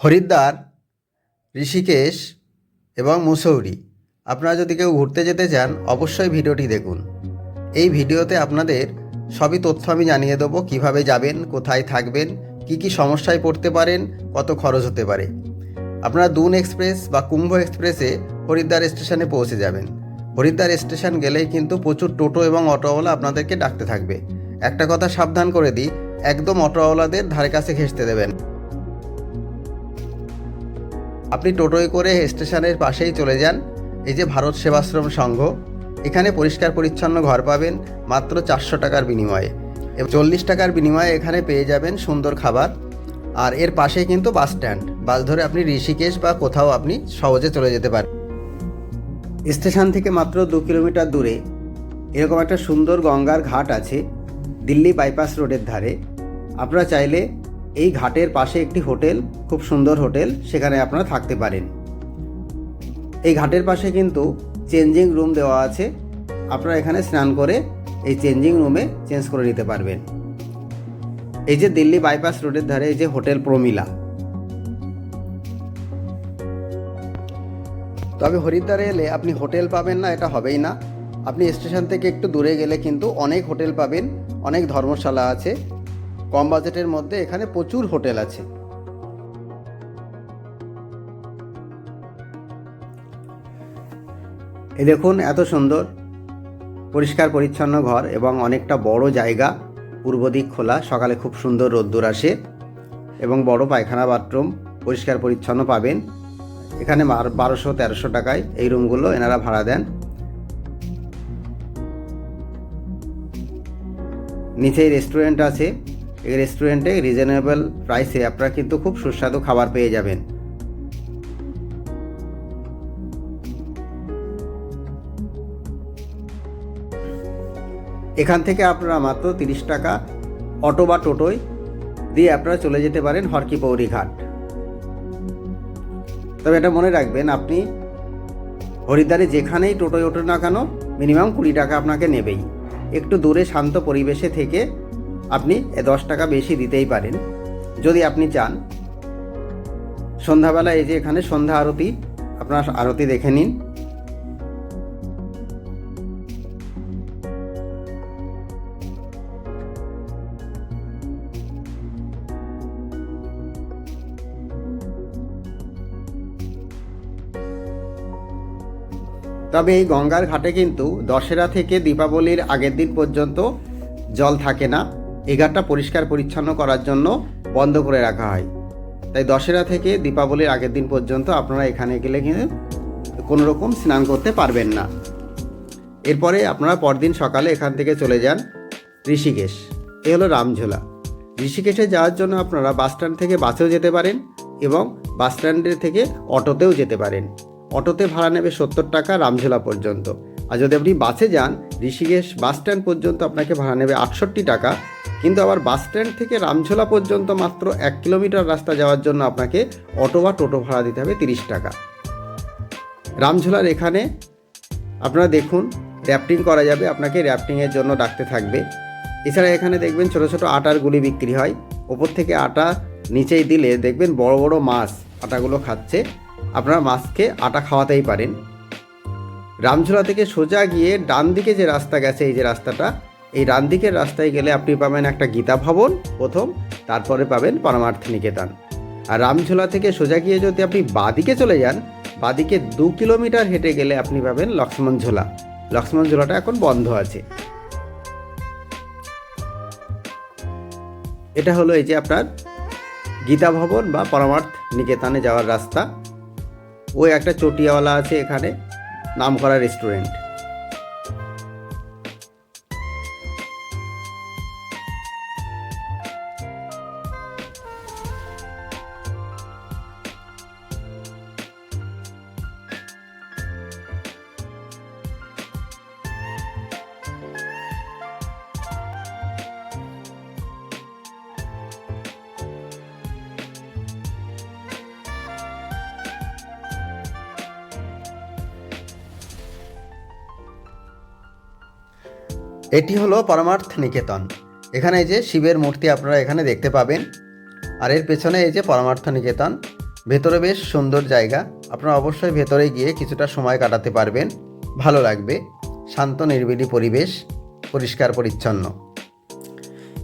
হরিদ্বার, ঋষিকেশ এবং মুসৌরি। আপনারা যদি কেউ ঘুরতে যেতে চান, অবশ্যই ভিডিওটি দেখুন। এই ভিডিওতে আপনাদের সবই তথ্য আমি জানিয়ে দেবো, কীভাবে যাবেন, কোথায় থাকবেন, কি কি সমস্যায় পড়তে পারেন, কত খরচ হতে পারে। আপনারা দুন এক্সপ্রেস বা কুম্ভ এক্সপ্রেসে হরিদ্বার স্টেশনে পৌঁছে যাবেন। হরিদ্বার স্টেশন গেলেই কিন্তু প্রচুর টোটো এবং অটোওয়ালা আপনাদেরকে ডাকতে থাকবে। একটা কথা সাবধান করে দিই, একদম অটোওয়ালাদের ধারে কাছে ঘেঁষতে দেবেন আপনি টোটোয় করে স্টেশনের পাশেই চলে যান। এই যে ভারত সেবাশ্রম সংঘ, এখানে পরিষ্কার পরিচ্ছন্ন ঘর পাবেন মাত্র চারশো টাকার বিনিময়ে। এবং চল্লিশ টাকার বিনিময়ে এখানে পেয়ে যাবেন সুন্দর খাবার। আর এর পাশেই কিন্তু বাস স্ট্যান্ড, বাস ধরে আপনি ঋষিকেশ বা কোথাও আপনি সহজে চলে যেতে পারেন। স্টেশন থেকে মাত্র দু কিলোমিটার দূরে এরকম একটা সুন্দর গঙ্গার ঘাট আছে, দিল্লি বাইপাস রোডের ধারে। আপনারা চাইলে এই ঘাটের পাশে একটি হোটেল, খুব সুন্দর হোটেল, সেখানে আপনারা থাকতে পারেন। এই ঘাটের পাশে কিন্তু চেঞ্জিং রুম দেওয়া আছে। আপনারা এখানে স্নান করে এই চেঞ্জিং রুমে চেঞ্জ করে নিতে পারবেন। এই যে দিল্লি বাইপাস রোডের ধারে এই যে হোটেল প্রমিলা। তবে হরিদ্বারে এলে আপনি হোটেল পাবেন না, এটা হবেই না। আপনি স্টেশন থেকে একটু দূরে গেলে কিন্তু অনেক হোটেল পাবেন, অনেক ধর্মশালা আছে। কম বাজেটের মধ্যে এখানে প্রচুর হোটেল আছে। এই দেখুন, এত সুন্দর, পরিষ্কার পরিচ্ছন্ন ঘর এবং অনেকটা বড় জায়গা, পূর্ব দিক খোলা, সকালে খুব সুন্দর রোদ্দুর আসে এবং বড় পায়খানা বাথরুম, পরিষ্কার পরিচ্ছন্ন পাবেন। এখানে বারোশো, তেরোশো টাকায় এই রুমগুলো এনারা ভাড়া দেন। নিচেই রেস্টুরেন্ট আছে। এই রেস্টুরেন্টে রিজনেবল প্রাইসে আপনারা কিন্তু খুব সুস্বাদু খাবার পেয়ে যাবেন। এখান থেকে আপনারা মাত্র তিরিশ টাকা অটো বা টোটোয় দিয়ে আপনারা চলে যেতে পারেন হরকি পৌরি ঘাট তবে এটা মনে রাখবেন, আপনি হরিদ্বারে যেখানেই টোটোয় ওঠেন না কেন, মিনিমাম কুড়ি টাকা আপনাকে নেবেই। একটু দূরে শান্ত পরিবেশে থেকে আপনি দশ টাকা বেশি দিতেই পারেন, যদি আপনি চান। সন্ধ্যাবেলা এই যে এখানে সন্ধ্যা আরতি, আপনার আরতি দেখে নিন। তবে এই গঙ্গার ঘাটে কিন্তু দশেরা থেকে দীপাবলির আগের দিন পর্যন্ত জল থাকে না। এই ঘাটটা পরিষ্কার পরিচ্ছন্ন করার জন্য বন্ধ করে রাখা হয়। তাই দশেরা থেকে দীপাবলির আগের দিন পর্যন্ত আপনারা এখানে গেলে কিন্তু কোনো রকম স্নান করতে পারবেন না। এরপরে আপনারা পরদিন সকালে এখান থেকে চলে যান ঋষিকেশ। এ হলো রামঝোলা। ঋষিকেশে যাওয়ার জন্য আপনারা বাস স্ট্যান্ড থেকে বাসেও যেতে পারেন এবং বাস স্ট্যান্ডের থেকে অটোতেও যেতে পারেন। অটোতে ভাড়া নেবে সত্তর টাকা রামঝোলা পর্যন্ত। আর যদি আপনি বাসে যান, ঋষিকেশ বাস স্ট্যান্ড পর্যন্ত আপনাকে ভাড়া নেবে আটষট্টি টাকা কিন্তু আবার বাস স্ট্যান্ড থেকে রামঝোলা পর্যন্ত মাত্র এক কিলোমিটার রাস্তা যাওয়ার জন্য আপনাকে অটো বা টোটো ভাড়া দিতে হবে তিরিশ টাকা। রামঝোলার এখানে আপনারা দেখুন র্যাফটিং করা যাবে, আপনাকে র্যাফটিংয়ের জন্য ডাকতে থাকবে। এছাড়া এখানে দেখবেন ছোট ছোট আটার গুলি বিক্রি হয়। ওপর থেকে আটা নিচেই দিলে দেখবেন বড় বড় মাছ আটাগুলো খাচ্ছে। আপনারা মাছকে আটা খাওয়াতেই পারেন। রামঝোলা থেকে সোজা গিয়ে ডান দিকে যে রাস্তা গেছে, এই যে রাস্তাটা এই ডান দিকের রাস্তায় গেলে আপনি পাবেন একটা গীতা ভবন, প্রথম, তারপরে পাবেন পরমার্থ নিকেতন। আর রামঝোলা থেকে সোজা গিয়ে যদি আপনি বাদিকে চলে যান, বাদিকে দু কিলোমিটার হেঁটে গেলে আপনি পাবেন লক্ষ্মণ ঝোলা। লক্ষ্মণ ঝোলাটা এখন বন্ধ আছে। এটা হলো এই যে আপনার গীতা ভবন বা পরমার্থ নিকেতনে যাওয়ার রাস্তা। ওই একটা চটিয়াওয়ালা আছে এখানে নাম করা রেস্টুরেন্ট। এটি হলো পরমার্থ নিকেতন। এখানে এই যে শিবের মূর্তি আপনারা এখানে দেখতে পাবেন। আর এর পেছনে এই যে পরমার্থ নিকেতন, ভেতরে বেশ সুন্দর জায়গা। আপনারা অবশ্যই ভেতরে গিয়ে কিছুটা সময় কাটাতে পারবেন। ভালো লাগবে। শান্ত, নির্বিলি পরিবেশ, পরিষ্কার, পরিচ্ছন্ন।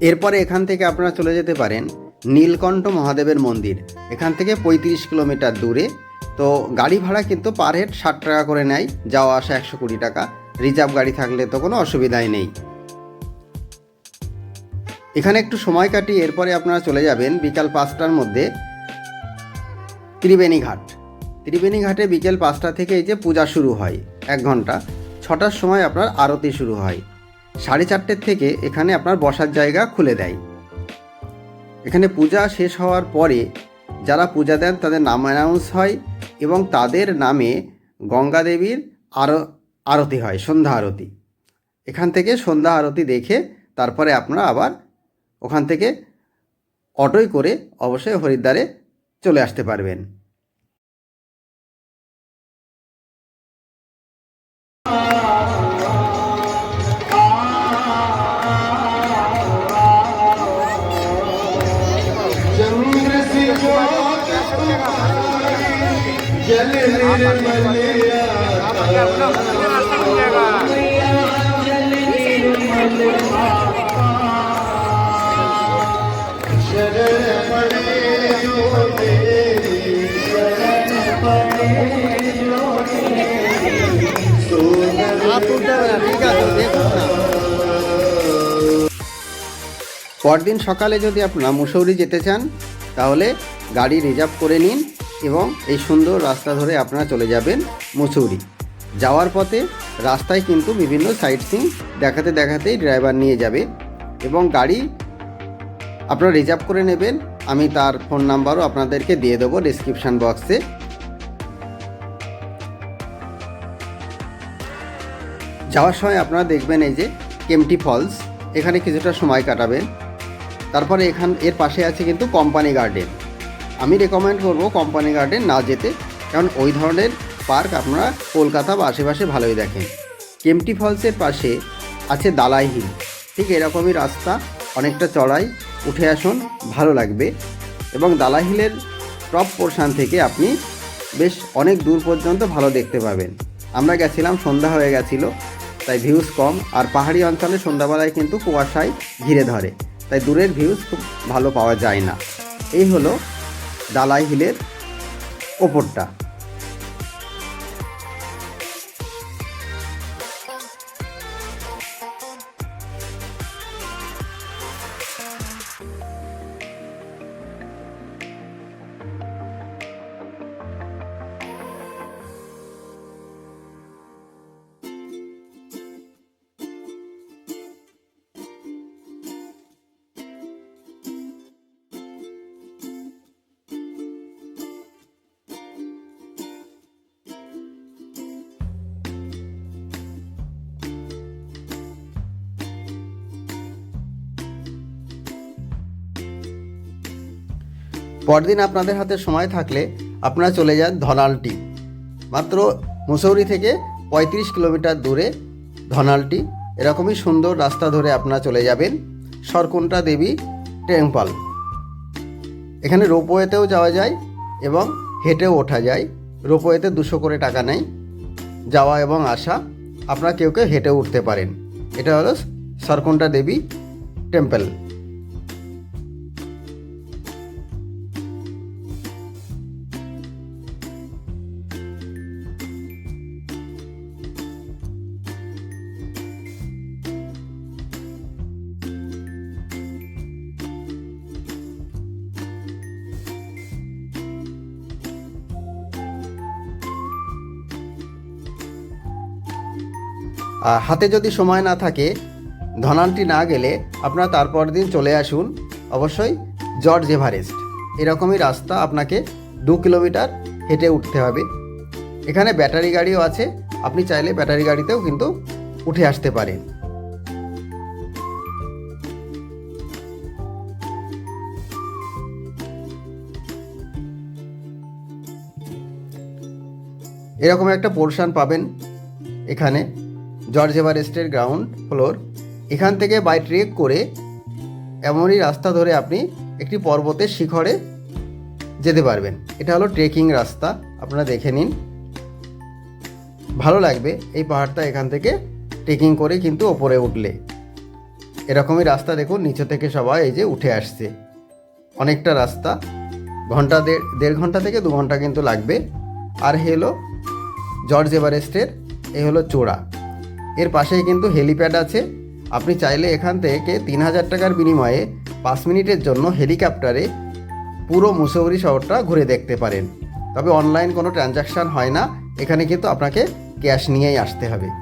এরপরে এখান থেকে আপনারা চলে যেতে পারেন নীলকণ্ঠ মহাদেবের মন্দির। এখান থেকে পঁয়ত্রিশ কিলোমিটার দূরে। তো গাড়ি ভাড়া কিন্তু পার হেড ষাট টাকা করে নেয়। যাওয়া আসা একশো কুড়ি টাকা। রিজার্ভ গাড়ি থাকলে তো কোনো অসুবিধাই নেই। এখানে একটু সময় কাটিয়ে এরপরে আপনারা চলে যাবেন বিকাল পাঁচটার মধ্যে ত্রিবেণী ঘাট। ত্রিবেণী ঘাটে বিকেল পাঁচটা থেকে এই যে পূজা শুরু হয়, এক ঘণ্টা। ছটার সময় আপনার আরতি শুরু হয়। সাড়ে চারটের থেকে এখানে আপনার বসার জায়গা খুলে দেয়। এখানে পূজা শেষ হওয়ার পরে যারা পূজা দেন তাদের নাম অ্যানাউন্স হয় এবং তাদের নামে গঙ্গা দেবীর আরও আরতি হয়, সন্ধ্যা আরতি। এখান থেকে সন্ধ্যা আরতি দেখে তারপরে আপনারা আবার ওখান থেকে অটোয় করে অবশ্যই হরিদ্বারে চলে আসতে পারবেন। পরদিন সকালে যদি আপনারা মুসৌরি যেতে চান তাহলে গাড়ি রিজার্ভ করে নিন। এবং এই সুন্দর রাস্তা ধরে আপনারা চলে যাবেন মুসৌরি। যাওয়ার পথে রাস্তায় কিন্তু বিভিন্ন সাইট সিন দেখাতে দেখাতেই ড্রাইভার নিয়ে যাবে এবং গাড়ি আপনারা রিজার্ভ করে নেবেন। আমি তার ফোন নাম্বারও আপনাদেরকে দিয়ে দেবো ডিসক্রিপশান বক্সে যাওয়ার সময় আপনারা দেখবেন এই যে কেমটি ফলস এখানে কিছুটা সময় কাটাবেন। তারপরে এখান, এর পাশে আছে কিন্তু কোম্পানি গার্ডেন রেকমেন্ড করব কোম্পানি গার্ডেন না যেতে। কারণ ওই ধরনের পার্ক আপনারা কলকাতা বা আশেপাশে ভালোই দেখেন। কেমটি ফলসের পাশে আছে দালাই হিল ঠিক এরকমই রাস্তা, অনেকটা চড়াই, উঠে আসুন, ভালো লাগবে। এবং দালাই হিলের টপ পোর্শান থেকে আপনি বেশ অনেক দূর পর্যন্ত ভালো দেখতে পাবেন। আমরা গেছিলাম, সন্ধ্যা হয়ে গেছিল, তাই ভিউজ কম। আর পাহাড়ি অঞ্চলে সন্ধ্যাবেলায় কিন্তু কুয়াশায় ঘিরে ধরে। তাই দূরের ভিউজ খুব ভালো পাওয়া যায় না। এই হলো দালাই হিলের ওপরটা। পরদিন আপনাদের হাতে সময় থাকলে আপনারা চলে যান ধনালটি। মাত্র মুসৌরি থেকে পঁয়ত্রিশ কিলোমিটার দূরে ধনালটি। এরকমই সুন্দর রাস্তা ধরে আপনারা চলে যাবেন সরকুন্টা দেবী টেম্পল। এখানে রোপওয়েতেও যাওয়া যায় এবং হেঁটেও ওঠা যায়। রোপওয়েতে দুশো করে টাকা নেয় যাওয়া এবং আসা, আপনারা কেউ কেউ হেঁটে উঠতে পারেন। এটা হলো সরকুন্টা দেবী টেম্পল। হাতে যদি সময় না থাকে ধনানটি না গেলে আপনারা তারপর দিন চলে আসুন অবশ্যই জর্জ এভারেস্ট। এরকমই রাস্তা আপনাকে দু কিলোমিটার হেঁটে উঠতে হবে। এখানে ব্যাটারি গাড়িও আছে, আপনি চাইলে ব্যাটারি গাড়িতেও কিন্তু উঠে আসতে পারেন। এরকম একটা পোর্শন পাবেন এখানে। জর্জ এভারেস্টের গ্রাউন্ড ফ্লোর। এখান থেকে বাই ট্রেক করে এমনই রাস্তা ধরে আপনি একটি পর্বতের শিখরে যেতে পারবেন। এটা হলো ট্রেকিং রাস্তা, আপনারা দেখে নিন। ভালো লাগবে এই পাহাড়টা এখান থেকে ট্রেকিং করে কিন্তু ওপরে উঠলে। এরকমই রাস্তা দেখুন, নিচে থেকে সবাই এই যে উঠে আসছে। অনেকটা রাস্তা, ঘণ্টা দেড় দেড় ঘণ্টা থেকে দু ঘণ্টা কিন্তু লাগবে। আর হলো জর্জ এভারেস্টের এ হলো চূড়া। এর পাশেই কিন্তু হেলিপ্যাড আছে। আপনি চাইলে এখান থেকে তিন হাজার টাকার বিনিময়ে পাঁচ মিনিটের জন্য হেলিকপ্টারে পুরো মুসৌরি শহরটা ঘুরে দেখতে পারেন। তবে অনলাইন কোনো ট্রানজাকশান হয় না। এখানে কিন্তু আপনাকে ক্যাশ নিয়েই আসতে হবে।